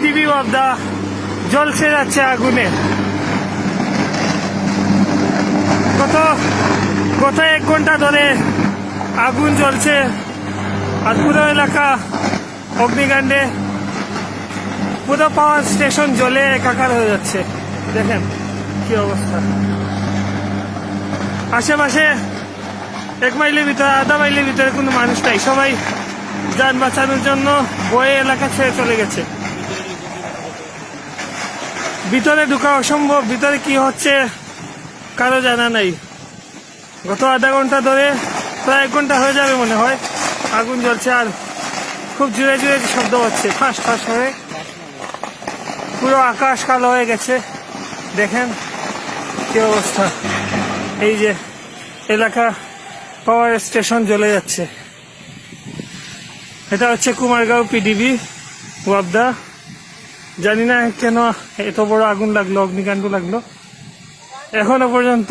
PDB of the জলসে যাচ্ছে আগুনে। গত গত এক ঘণ্টা ধরে আগুন জ্বলছে আর পুরো এলাকা, অগ্নিকাণ্ডে। পুরো পাওয়ার স্টেশন জ্বলে একাকার হয়ে যাচ্ছে। দেখেন কি অবস্থা। আশেপাশে এক মাইলের ভিতরে, আধা মাইলের ভিতরে কোনো মানুষ নাই। সবাই যান বাঁচানোর জন্য বয়ে এলাকা ছেড়ে চলে গেছে। ভিতরে ঢুকা অসম্ভব, ভিতরে কি হচ্ছে কারও জানা নাই। গত আধা ঘণ্টা ধরে প্রায় এক ঘণ্টা হয়ে যাবে মনে হয়, আগুন জ্বলছে আর খুব জুড়ে জুড়ে শব্দ হচ্ছে, ফাঁস ফাঁস হয়ে। পুরো আকাশ কালো হয়ে গেছে, দেখেন কি অবস্থা। এই যে এলাকা পাওয়ার স্টেশন জ্বলে যাচ্ছে। এটা হচ্ছে কুমারগাঁও পিডিবি ওয়াবদা। জানি না কেন এত বড় আগুন লাগল, অগ্নিকাণ্ড লাগল। এখনও পর্যন্ত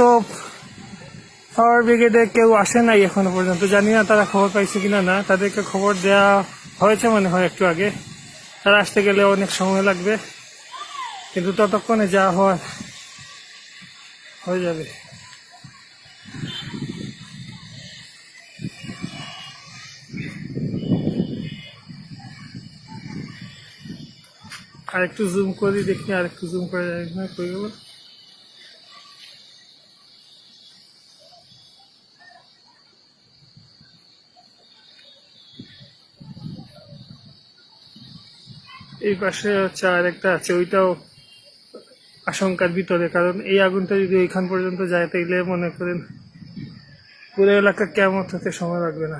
ফায়ার ব্রিগেডে কেউ আসে নাই এখনও পর্যন্ত। জানি না তারা খবর পাইছে কিনা না। তাদেরকে খবর দেওয়া হয়েছে মনে হয় একটু আগে। তারা আসতে গেলে অনেক সময় লাগবে। কিন্তু ততক্ষণে যা হওয়ার হয়ে যাবে। আর একটু জুম করি, দেখি আর একটু জুম করে যাই না কই গেল। এই পাশে হচ্ছে আর একটা আছে, ওইটাও আশঙ্কার ভিতরে, কারণ এই আগুনটা যদি ওইখান পর্যন্ত যায়, তাইলে মনে করেন পুরো এলাকা কেমন হতে সময় লাগবে না।